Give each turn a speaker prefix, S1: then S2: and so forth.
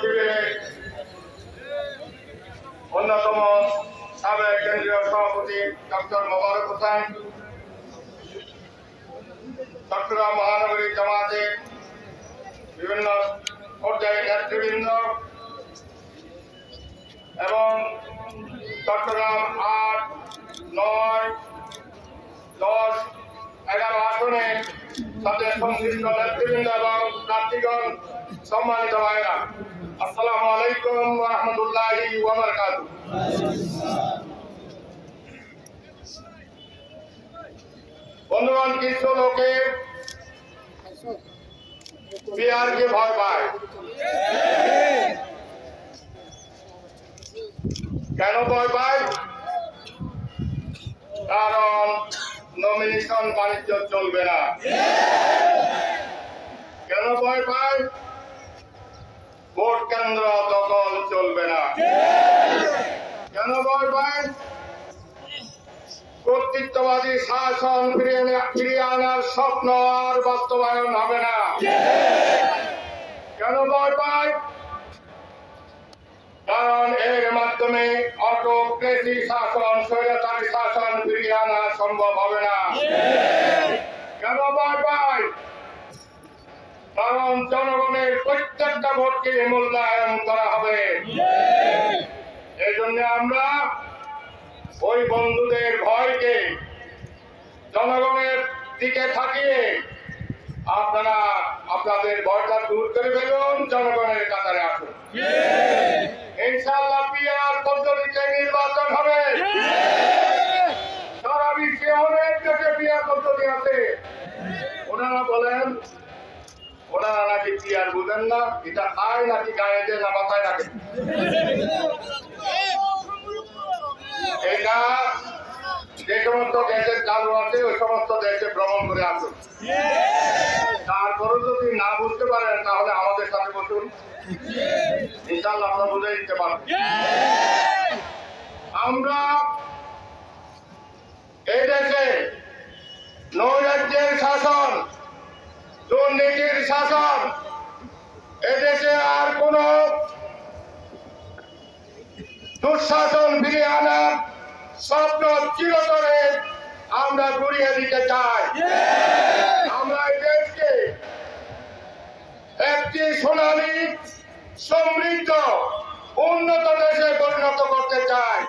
S1: শিবিরের অন্যতম সাবেক কেন্দ্রীয় সভাপতি ডক্টর মোবারক হোসেন, চট্টগ্রাম মহানগরী জামাতের বিভিন্ন পর্যায়ের নেতৃবৃন্দ এবং চট্টগ্রাম নয় দশ, এগারো আসনে তাদের সংশ্লিষ্ট নেতৃবৃন্দ এবং প্রার্থীগণ সম্মানিত ভাইরা আসসালামু আলাইকুম রহমতুল্লাহি বন্ধুগণ, কিছু লোকে বিহারকে ভয় পায়। কেন ভয় পায়? কারণ নমিনেশন বাণিজ্য চলবে না। কেন ভয় পায়? ভোট কেন্দ্র দখল চলবে না। কেন ভয় পায়? কর্তৃত্ববাদী শাসন ফিরিয়ে আনার স্বপ্ন আর বাস্তবায়ন হবে না। কেন ভয় পায়? কারণ এর মাধ্যমে অটোক্রেসি শাসন আনা সম্ভব হবে না। কেন পায় কারণ জনগণের প্রত্যেকটা ভোটকে মূল্যায়ন করা হবে। এই জন্য আমরা ওই বন্ধুদের ভয়কে জনগণের দিকে থাকিয়ে আপনারা আপনাদের ভয়টা দূর করে ফেলুন, জনগণের কাতারে আসুন। দেশে পিয়ার পদ্ধতি আছে। ওনারা বলেন ওনারা নাকি পিয়ার বুঝেন না এটা খায় নাকি গায়ে দিয়ে না মাথায় রাখে। এটা যে সমস্ত দেশে চালু আছে ওই সমস্ত দেশে ভ্রমণ করে আসুন। তারপরে যদি না বুঝতে পারেন তাহলে আমাদের সাথে বসুন। ইনশাল্লাহ আমরা বুঝে দিতে পারব। আমরা এই দেশে শাসন। এদেশে আর কোনো দুঃশাসন ফিরিয়ে আনার স্বপ্ন চিরতরে আমরা ঘুরিয়ে দিতে চাই। আমরা এই দেশকে একটি সোনালী সমৃদ্ধ, উন্নত দেশে পরিণত করতে চাই।